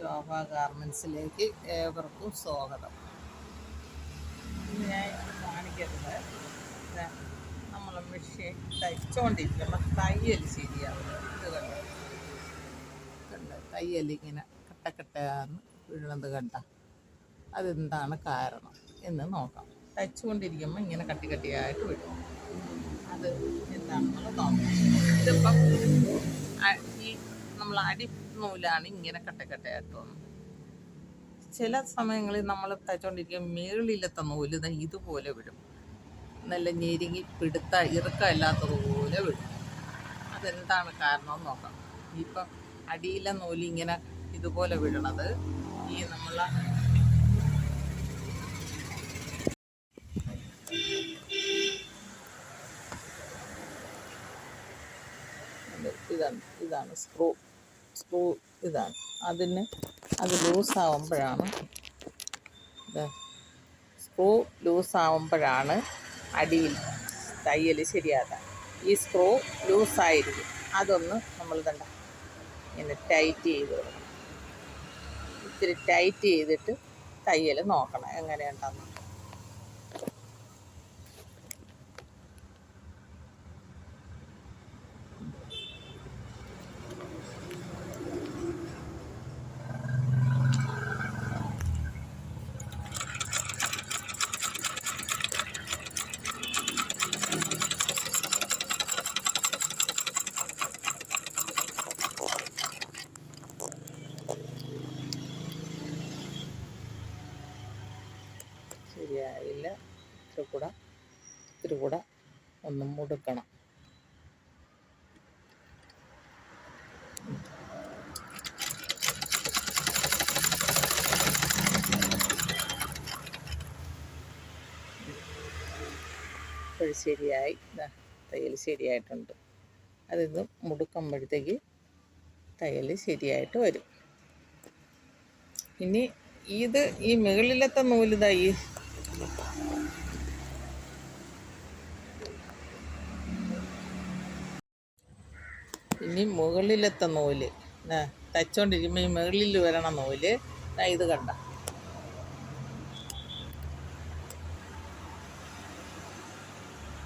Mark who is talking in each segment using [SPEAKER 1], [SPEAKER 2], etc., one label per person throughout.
[SPEAKER 1] ശോഭ ഗാർമെൻസിലേക്ക് ഏവർക്കും സ്വാഗതം. ഞാൻ കാണിക്കുന്നത് നമ്മൾ മെഷീൻ തയ്ച്ചുകൊണ്ടിരിക്കുന്ന തയ്യൽ ശരിയാവുന്നത് ഇത് തയ്യൽ ഇങ്ങനെ കട്ടക്കട്ടയാന്ന് വീഴുന്നത് കണ്ട. അതെന്താണ് കാരണം എന്ന് നോക്കാം. തയ്ച്ചുകൊണ്ടിരിക്കുമ്പോൾ ഇങ്ങനെ കട്ടി കട്ടിയായിട്ട് വിടും അത് എന്താണെന്നുള്ളത് നോക്കാം. ഇതിപ്പം നമ്മൾ അടി നൂലാണ് ഇങ്ങനെ കട്ടക്കട്ടയായിട്ട് ചില സമയങ്ങളിൽ നമ്മൾ തയ്ച്ചുകൊണ്ടിരിക്കുമ്പോൾ മേളിലത്തെ നൂൽ ഇതുപോലെ വിടും. നല്ല ഞെരുങ്ങി പിടുത്ത ഇറുക്കമില്ലാത്തതുപോലെ വിടും. അതെന്താണ് കാരണം നോക്കാം. ഇപ്പം അടിയിലെ നൂൽ ഇങ്ങനെ ഇതുപോലെ വിടണത് ഈ നമ്മൾ ഇതാണ് ഇതാണ് സ്ക്രൂ. സ്ക്രൂ ഇതാണ്. അതിന് അത് ലൂസാവുമ്പോഴാണ്. സ്ക്രൂ ലൂസാവുമ്പോഴാണ് അടിയിൽ തയ്യൽ ശരിയാകാൻ ഈ സ്ക്രൂ ലൂസായിരിക്കും. അതൊന്ന് നമ്മൾ കണ്ട ഇങ്ങനെ ടൈറ്റ് ചെയ്ത് കൊടുക്കണം. ഇത്തിരി ടൈറ്റ് ചെയ്തിട്ട് തയ്യൽ നോക്കണം. എങ്ങനെയുണ്ടെന്ന്. ശരിയായില്ല. ഇത്തിരി കൂടെ ഇത്തിരി കൂടെ ഒന്ന് മുടുക്കണം ഇപ്പോൾ ശരിയായി. തയ്യൽ ശരിയായിട്ടുണ്ട്. അതിന്ന് മുടുക്കുമ്പോഴത്തേക്ക് തയ്യൽ ശരിയായിട്ട് വരും. ഇനി ഇത് ഈ മുകളിലത്തെ നൂലിതാ ഈ ഇനി മുകളിലത്തെ നൂൽ. തച്ചോണ്ടിരിക്കുമ്പോ ഈ മുകളിൽ വരണ നൂൽ. ഇത് കണ്ട.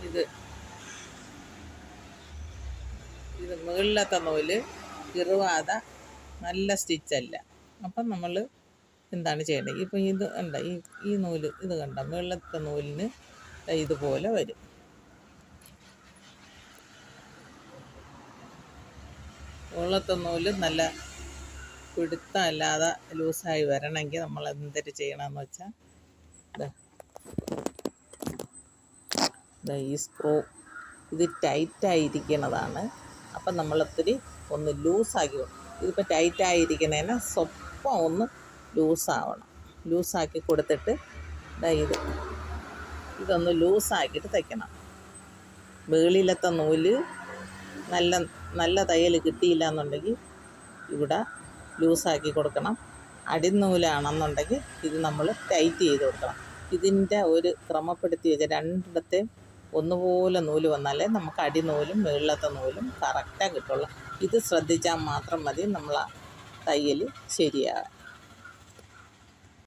[SPEAKER 1] ഇത്. ഇത് മുകളിലത്തെ നൂൽ. ഇറുവാത. നല്ല സ്റ്റിച്ചല്ല. അപ്പം നമ്മൾ എന്താണ് ചെയ്യേണ്ടത്? ഇപ്പം ഇത് കണ്ട? ഈ ഈ നൂൽ ഇത് കണ്ട? വെള്ളത്തെ നൂലിന് ഇതുപോലെ വരും. വെള്ളത്തെ നൂൽ നല്ല പിടുത്തമല്ലാതെ ലൂസായി വരണമെങ്കിൽ നമ്മൾ എന്തൊരു ചെയ്യണമെന്ന് വെച്ചാൽ ഈ സ്ക്രൂ ഇത് ടൈറ്റായിരിക്കണതാണ്. അപ്പം നമ്മളൊത്തിരി ഒന്ന് ലൂസാക്കി ഇതിപ്പോൾ ടൈറ്റായിരിക്കണേനെ സ്വപ്പം ഒന്ന് ലൂസാവണം. ലൂസാക്കി കൊടുത്തിട്ട് ദാ ഇത്. ഇതൊന്ന് ലൂസാക്കിയിട്ട് തയ്ക്കണം. വേളിയിലത്തെ നൂൽ നല്ല നല്ല തയ്യൽ കിട്ടിയില്ല എന്നുണ്ടെങ്കിൽ ഇവിടെ ലൂസാക്കി കൊടുക്കണം. അടിനൂലാണെന്നുണ്ടെങ്കിൽ ഇത് നമ്മൾ ടൈറ്റ് ചെയ്ത് കൊടുക്കണം. ഇതിന്റെ ഒരു ക്രമപ്പെടുത്തി വെച്ച രണ്ടിടത്തെയും ഒന്നുപോലെ നൂൽ വന്നാലേ നമുക്ക് അടിനൂലും മുകളിലത്തെ നൂലും കറക്റ്റാണ് കിട്ടുള്ളൂ. ഇത് ശ്രദ്ധിച്ചാൽ മാത്രം മതി നമ്മൾ തയ്യൽ ശരിയാകാൻ